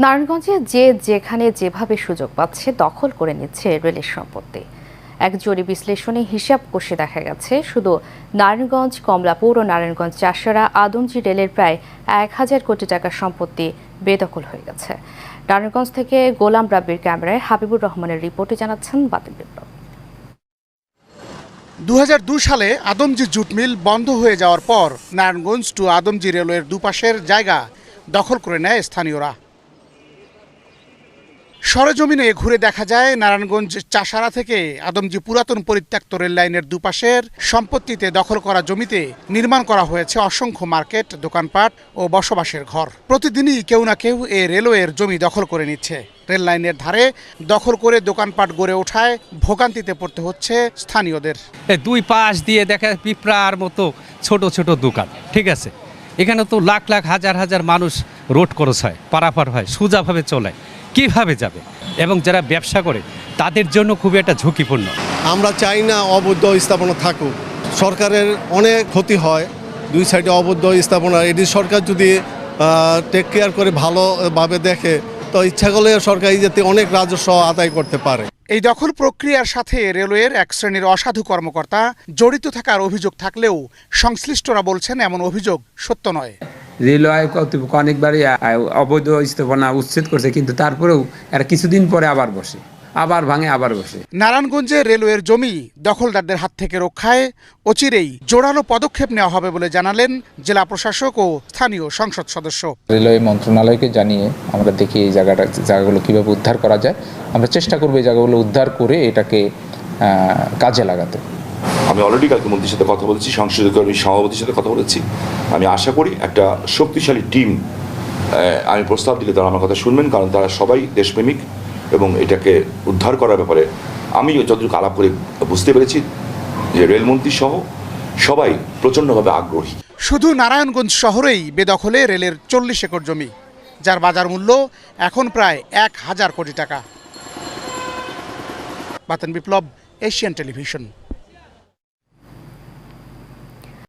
নারায়ণগঞ্জে যে যেখানে যেভাবে সুযোগ পাচ্ছে দখল করে নিচ্ছে রেলের সম্পত্তি। এক জরি বিশ্লেষণে হিসাব কষে দেখা গেছে, শুধু নারায়ণগঞ্জ, কমলাপুর ও নারায়ণগঞ্জ চাষারা আদমজি রেলের প্রায় এক হাজার কোটি টাকার সম্পত্তি বেদখল হয়ে গেছে। নারায়ণগঞ্জ থেকে গোলাম রাব্বির ক্যামেরায় হাবিবুর রহমানের রিপোর্টে জানাচ্ছেন বাতিল বিপ্লব। দু সালে আদমজি জুট মিল বন্ধ হয়ে যাওয়ার পর নারায়ণগঞ্জ টু আদমজি রেলওয়ের দুপাশের জায়গা দখল করে নেয় স্থানীয়রা। সরেজমিনে ঘুরে দেখা যায় নারায়ণগঞ্জ চাষারা থেকে আদমজি পুরাতন পরিত্যক্ত রেল লাইনের দুপাশের সম্পত্তিতে দখল করা জমিতে নির্মাণ করা হয়েছে অসংখ্য মার্কেট, দোকানপাট ও বসবাসের ঘর। প্রতিদিনই কেউ না কেউ এ রেলওয়ের জমি দখল করে নিচ্ছে। রেল লাইনের ধারে দখল করে দোকানপাট গড়ে ওঠায় ভোগান্তিতে পড়তে হচ্ছে স্থানীয়দের। দুই পাশ দিয়ে দেখা পিঁপড়ার মতো ছোট ছোট দোকান, ঠিক আছে? এখানে তো লাখ লাখ, হাজার হাজার মানুষ রোড ক্রস হয়, পারাপার হয়, সোজাভাবে চলে। কীভাবে যাবে? এবং যারা ব্যবসা করে তাদের জন্য খুবই একটা ঝুঁকিপূর্ণ। আমরা চাই না অবৈধ স্থাপনা থাকুক। সরকারের অনেক ক্ষতি হয় দুই সাইডে অবৈধ স্থাপনা। এটি সরকার যদি টেক কেয়ার করে ভালোভাবে দেখে তো ইচ্ছা করলে সরকার যাতে অনেক রাজস্ব আদায় করতে পারে। এই দখল প্রক্রিয়ার সাথে রেলওয়ের এক শ্রেণির অসাধু কর্মকর্তা জড়িত থাকার অভিযোগ থাকলেও সংশ্লিষ্টরা বলছেন এমন অভিযোগ সত্য নয়। রেলওয়ে কর্তৃপক্ষ অনেকবারই অবৈধ স্থাপনা উচ্ছেদ করছে কিন্তু তারপরেও এরা কিছুদিন পরে আবার বসে আবার ভাঙে আবার বসে। নারায়ণগঞ্জে রেলওয়ের জমি দখলদারদের হাত থেকে রক্ষায় অচিরেই জোরালো পদক্ষেপ নেওয়া হবে বলে জানালেন জেলা প্রশাসক ও স্থানীয় সংসদ সদস্য। রেলওয়ে মন্ত্রণালয়কে জানিয়ে আমরা দেখি এই জায়গাটা জায়গাগুলো কীভাবে উদ্ধার করা যায়। আমরা চেষ্টা করব এই জায়গাগুলো উদ্ধার করে এটাকে কাজে লাগাতে। আমি অলরেডি কালকে মন্ত্রীর সাথে কথা বলেছি সংসদীয় কর্মী সভাপতির সাথে কথা বলেছি। আমি আশা করি একটা শক্তিশালী টিম আমি প্রস্তাব দিলে তারা আমার কথা শুনবেন, কারণ তারা সবাই দেশপ্রেমিক এবং এটাকে উদ্ধার করার ব্যাপারে আমি যতটুকু আলাপ করে বুঝতে পেরেছি যে রেলমন্ত্রী সহ সবাই প্রচণ্ডভাবে আগ্রহী। শুধু নারায়ণগঞ্জ শহরেই বেদখলে রেলের চল্লিশ একর জমি, যার বাজার মূল্য এখন প্রায় এক হাজার কোটি টাকা। Baten Biplob, Asian television.